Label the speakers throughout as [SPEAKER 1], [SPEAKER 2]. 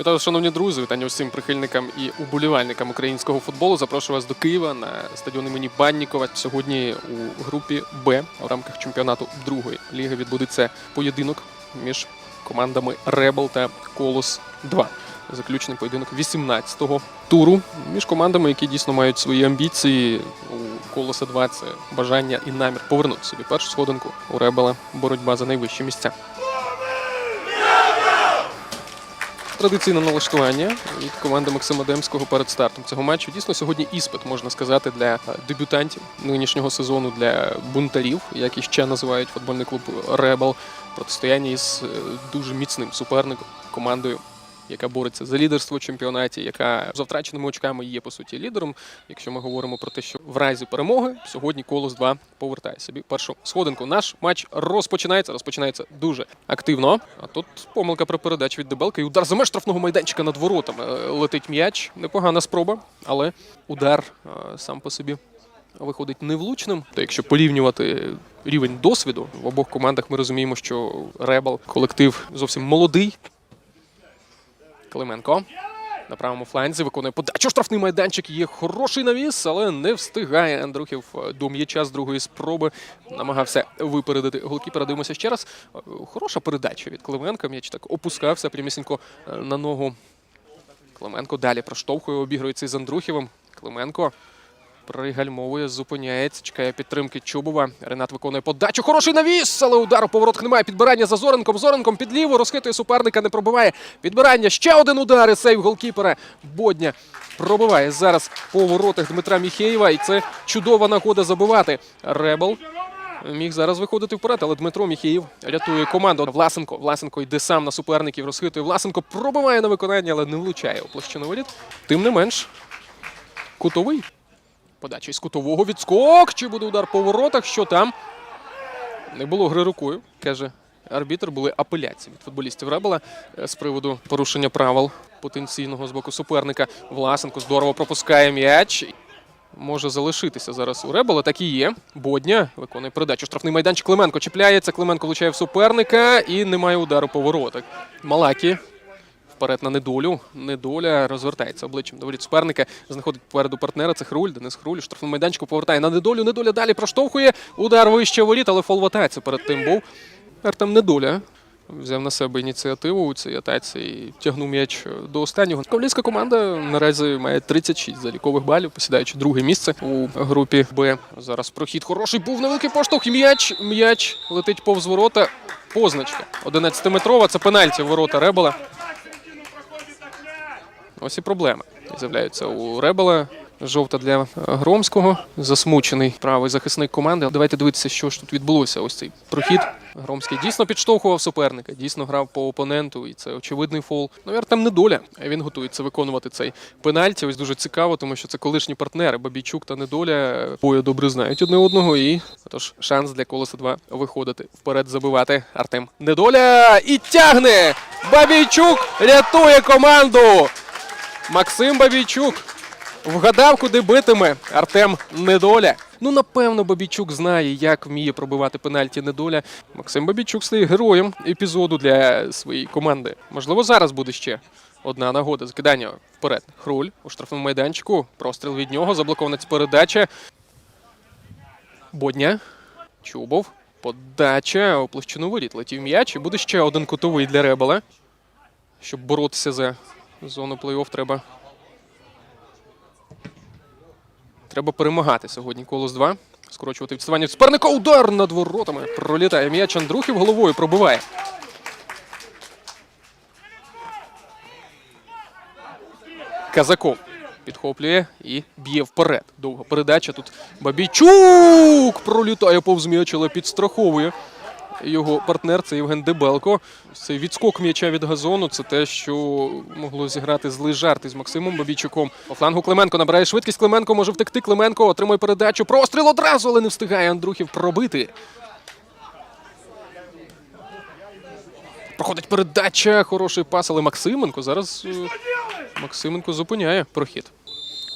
[SPEAKER 1] Вітаю, шановні друзі, вітання усім прихильникам і уболівальникам українського футболу. Запрошую вас до Києва на стадіон імені Баннікова. Сьогодні у групі Б в рамках чемпіонату другої ліги відбудеться поєдинок між командами Ребел та Колос 2. Заключний поєдинок 18-го туру між командами, які дійсно мають свої амбіції. У Колоса 2 це бажання і намір повернути собі першу сходинку. У Ребела боротьба за найвищі місця. Традиційне налаштування від команди Максима Демського перед стартом цього матчу. Дійсно, сьогодні іспит можна сказати для е, дебютантів нинішнього сезону для бунтарів, як ще називають футбольний клуб Ребел. Протистояння із е, дуже міцним суперником командою. Яка бореться за лідерство в чемпіонаті, яка за втраченими очками є по суті лідером. Якщо ми говоримо про те, що в разі перемоги сьогодні Колос 2 повертає собі першу сходинку. Наш матч розпочинається. Розпочинається дуже активно. А тут помилка при передачі від Дебелка і удар за меж штрафного майданчика над воротами. Е, Летить м'яч. Непогана спроба, але удар е, сам по собі виходить невлучним. То якщо порівнювати рівень досвіду в обох командах, ми розуміємо, що Ребел колектив зовсім молодий. Клименко на правому фланзі виконує подачу. Штрафний майданчик є хороший навіс, але не встигає Андрухів е, до м'яча з другої спроби. Намагався випередити голки. Передивимося ще раз. Е, Хороша передача від Клименка. М'яч так опускався прямісінько е, на ногу. Клименко далі проштовхує, обігрується з Андрухівим. Клименко пригальмовує, зупиняється, чекає підтримки Чубова. Ренат виконує подачу. Хороший навіс, але удару по воротах немає. Підбирання за Зоренком. Зоренком під ліву розхитує суперника, не пробиває. Підбирання. Ще один удар. І сейв голкіпера. Бодня пробиває зараз по воротах Дмитра Міхеєва. І це чудова нагода забивати. Ребел. Міг зараз виходити вперед, але Дмитро Міхеєв рятує команду. Власенко. Власенко йде сам на суперників, розхитує. Власенко пробиває на виконання, але не влучає у площину воріт. Тим не менш, кутовий. Подача із кутового відскок. Чи буде удар по воротах? Що там? Не було гри рукою, каже арбітр. Були апеляції від футболістів Ребела е, з приводу порушення правил потенційного з боку суперника. Власенко здорово пропускає м'яч. Може залишитися зараз у Ребела. Так і є. Бодня виконує передачу. Штрафний майданчик Клименко чіпляється. Клименко влучає в суперника і немає удару по воротах. Малакі вперед на недолю. Недоля розвертається обличчям до воріт суперника. Знаходить попереду партнера. Це Хруль. Денис Хруль. Штрафному майданчику повертає на недолю. Недоля далі проштовхує. Удар вище воріт, але фол в перед тим був. Артем Недоля. Взяв на себе ініціативу у цій атаці і тягнув м'яч до останнього. Ковлівська команда наразі має 36 залікових балів, посідаючи друге місце у групі Б. Зараз прохід хороший був невеликий поштовх. М'яч. М'яч летить повз ворота. Позначка 11-метрова. Це пенальті ворота Ребела. Ось і проблеми. З'являються у Ребела. Жовта для Громського. Засмучений правий захисник команди. Давайте дивитися, що ж тут відбулося. Ось цей прохід. Громський дійсно підштовхував суперника, дійсно грав по опоненту, і це очевидний фол. Ну і Артем Недоля. Він готується виконувати цей пенальті. Ось дуже цікаво, тому що це колишні партнери. Бабійчук та Недоля поє добре знають одне одного. І тож шанс для колеса 2 виходити вперед, забивати. Артем Недоля і тягне. Бабійчук рятує команду. Максим Бабійчук вгадав, куди битиме Артем Недоля. Ну, напевно, Бабійчук знає, як вміє пробивати пенальті недоля. Максим Бабійчук стає героєм епізоду для своєї команди. Можливо, зараз буде ще одна нагода. Закидання вперед. Хруль у штрафному майданчику. Простріл від нього. Заблокована передача. Бодня. Чубов. Подача у площину воріт. Летів м'яч. І буде ще один кутовий для Ребела. Щоб боротися за зону плей-офф, треба Треба перемагати сьогодні колос 2. Скорочувати відставання від суперника. Удар над воротами. Пролітає м'яч Андрухів головою пробиває. Казаков підхоплює і б'є вперед. Довга передача. Тут Бабійчук пролітає повз м'яч, але підстраховує. Його партнер це Євген Дебелко. Цей відскок м'яча від газону. Це те, що могло зіграти злий жарт із Максимом Бабійчуком. По флангу Клименко набирає швидкість. Клименко може втекти. Клименко отримує передачу. Простріл одразу, але не встигає Андрухів пробити. Проходить передача. Хороший пас, але Максименко зараз е, Максименко зупиняє прохід.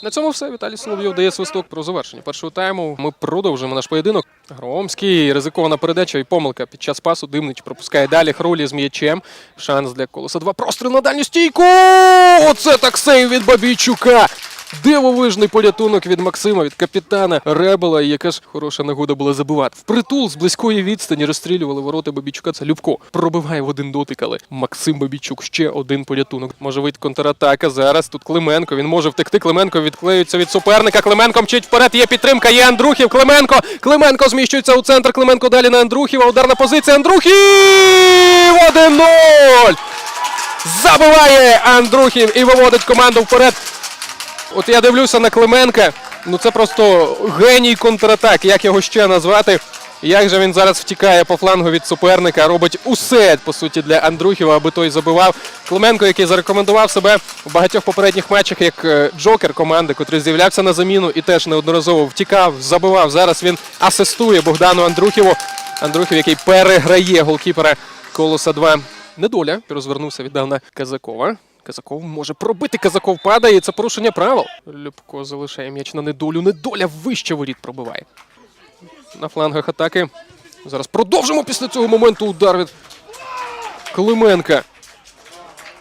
[SPEAKER 1] На цьому все. Віталій Соловйов дає свисток про завершення першого тайму. Ми продовжуємо наш поєдинок. Громський, ризикована передача і помилка під час пасу. Димнич пропускає далі. Хрулі з м'ячем. Шанс для колоса. Два простріл на дальню стійку. Оце так сейв від Бабійчука. Дивовижний порятунок від Максима, від капітана Ребела. І яка ж хороша нагода була забивати. Впритул з близької відстані розстрілювали ворота Бабійчука. Це Любко пробиває в один дотик, але Максим Бабійчук ще один порятунок. Може вийти контратака. Зараз тут Клименко. Він може втекти. Клименко відклеюється від суперника. Клименко мчить вперед. Є підтримка. Є Андрухів. Клименко. Клименко зміщується у центр. Клименко далі на Андрухіва. Ударна позиція. Андрухів 1-0! Забиває Андрухів і виводить команду вперед. От я дивлюся на Клименка. Ну це просто геній контратак. Як його ще назвати? Як же він зараз втікає по флангу від суперника, робить усе по суті для Андрухіва, аби той забивав. Клименко, який зарекомендував себе в багатьох попередніх матчах як е, джокер команди, котрий з'являвся на заміну і теж неодноразово втікав, забивав. Зараз він асистує Богдану Андрухіву. Андрухів, який переграє голкіпера колоса 2. Недоля розвернувся, віддав на Казакова. Казаков може пробити. Казаков падає. Це порушення правил. Любко залишає м'яч на недолю. Недоля вище воріт пробиває. На флангах атаки. Зараз продовжимо після цього моменту удар від Клименка.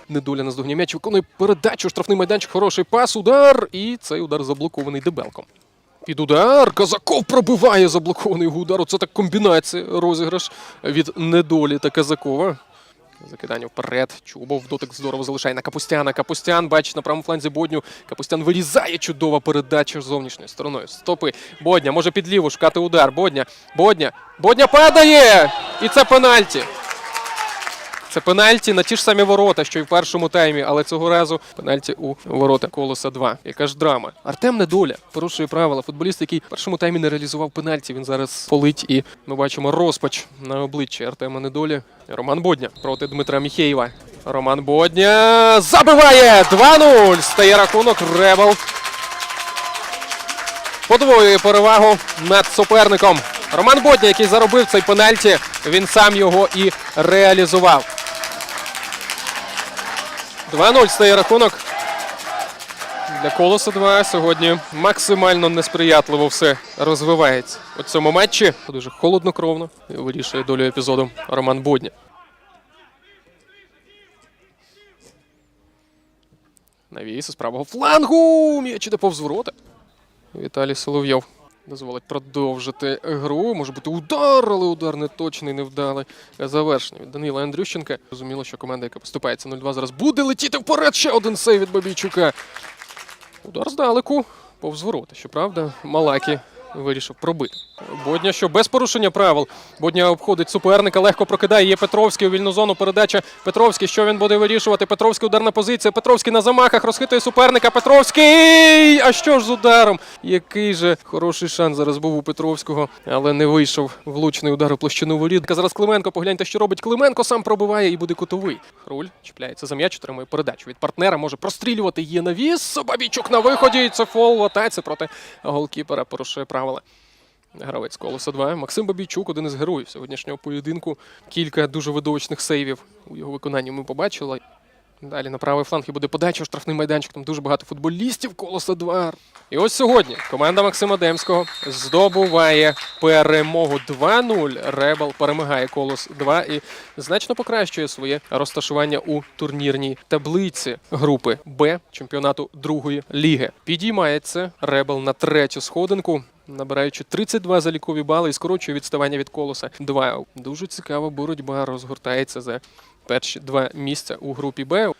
[SPEAKER 1] Недоля наздогнє м'яч виконує передачу. Штрафний майданчик, хороший пас, удар. І цей удар заблокований дебелком. Під удар. Казаков пробиває заблокований удар. Оце так комбінація. Розіграш від недолі та Казакова. Закидання вперед. Чубов дотик здорово залишає на Капустяна. Капустян бачить на правому фланзі Бодню. Капустян вирізає чудова передача зовнішньою стороною. Стопи. Бодня може під ліву шукати удар. Бодня. Бодня. Бодня падає! І це пенальті. Це пенальті на ті ж самі ворота, що й в першому таймі, але цього разу пенальті у ворота колоса 2. Яка ж драма. Артем Недоля порушує правила. Футболіст, який в першому таймі не реалізував пенальті. Він зараз полить і ми бачимо розпач на обличчі Артема Недолі. Роман Бодня проти Дмитра Міхеєва. Роман Бодня забиває 2-0. Стає рахунок. Ребел подвоює перевагу над суперником. Роман Бодня, який заробив цей пенальті, він сам його і реалізував. 2-0 стає рахунок. Для колоса 2 сьогодні максимально несприятливо все розвивається. У цьому матчі дуже холоднокровно і вирішує долю епізоду Роман Бодня. Навіс з правого флангу. М'яч іде повз ворота. Віталій Соловйов дозволить продовжити гру. Може бути удар, але удар не точний, невдалий. Завершення від Данила Андрющенка. Зрозуміло, що команда, яка поступається 0-2, зараз буде летіти вперед. Ще один сейв від Бабійчука. Удар здалеку. Повз ворота. Щоправда, Малакі вирішив пробити. Бодня, що без порушення правил. Бодня обходить суперника, легко прокидає. Є Петровський у вільну зону. Передача Петровський. Що він буде вирішувати? Петровський ударна позиція. Петровський на замахах розхитує суперника. Петровський! А що ж з ударом? Який же хороший шанс зараз був у Петровського, але не вийшов влучний удар у площину воріт. Зараз Клименко. Погляньте, що робить Клименко. Сам пробиває і буде кутовий. Хруль чіпляється за м'яч, отримує передачу від партнера. Може прострілювати. Є навіс. Бабічук на виході. Це фол атаці проти голкіпера. Порушує правила. Гравець колоса 2. Максим Бабійчук, один із героїв сьогоднішнього поєдинку. Кілька дуже видовищних сейвів у його виконанні ми побачили. Далі на правий фланг і буде подача штрафний майданчик. Там дуже багато футболістів колоса 2. І ось сьогодні команда Максима Демського здобуває перемогу 2-0. Ребел перемагає колос 2 і значно покращує своє розташування у турнірній таблиці групи Б чемпіонату другої ліги. Підіймається Ребел на третю сходинку. Набираючи 32 залікові бали і скорочує відставання від колоса 2. Дуже цікава боротьба розгортається за перші два місця у групі Б.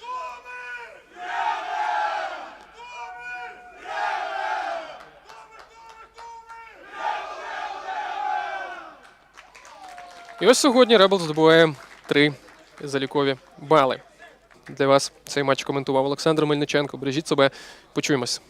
[SPEAKER 1] І ось сьогодні Ребел здобуває три залікові бали. Для вас цей матч коментував Олександр Мельниченко. Бережіть себе. Почуємось.